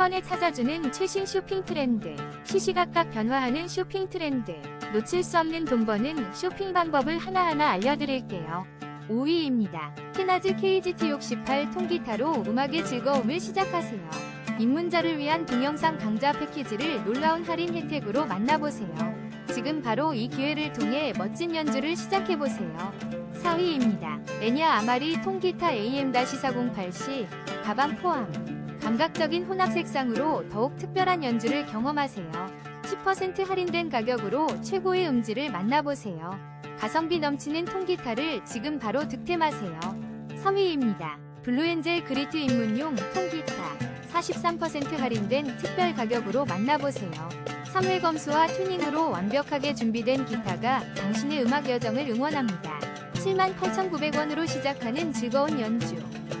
번에 찾아주는 최신 쇼핑 트렌드, 시시각각 변화하는 쇼핑 트렌드, 놓칠 수 없는 돈 버는 쇼핑 방법을 하나하나 알려드릴게요. 5위입니다. 테나즈 KGT68 통기타로 음악의 즐거움을 시작하세요. 입문자를 위한 동영상 강좌 패키지를 놀라운 할인 혜택으로 만나보세요. 지금 바로 이 기회를 통해 멋진 연주를 시작해보세요. 4위입니다. 레냐 아마리 통기타 AM-408C 가방 포함. 감각적인 혼합 색상으로 더욱 특별한 연주를 경험하세요. 10% 할인된 가격으로 최고의 음질을 만나보세요. 가성비 넘치는 통기타를 지금 바로 득템하세요. 3위입니다. 블루엔젤 그리트 입문용 통기타 43% 할인된 특별 가격으로 만나보세요. 3회 검수와 튜닝으로 완벽하게 준비된 기타가 당신의 음악 여정을 응원합니다. 78,900원으로 시작하는 즐거운 연주.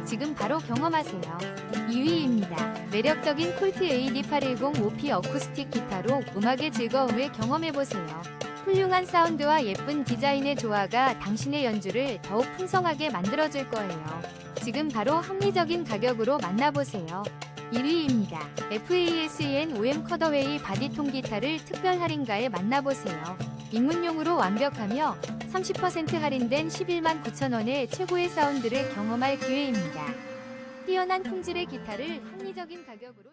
지금 바로 경험하세요. 2위입니다. 매력적인 콜트 AD810 OP 어쿠스틱 기타로 음악의 즐거움을 경험해보세요. 훌륭한 사운드와 예쁜 디자인의 조화가 당신의 연주를 더욱 풍성하게 만들어줄 거예요. 지금 바로 합리적인 가격으로 만나보세요. 1위입니다. FASEN OM 컷어웨이 바디통 기타를 특별 할인가에 만나보세요. 입문용으로 완벽하며 30% 할인된 11만 9천원의 최고의 사운드를 경험할 기회입니다. 뛰어난 품질의 기타를 합리적인 가격으로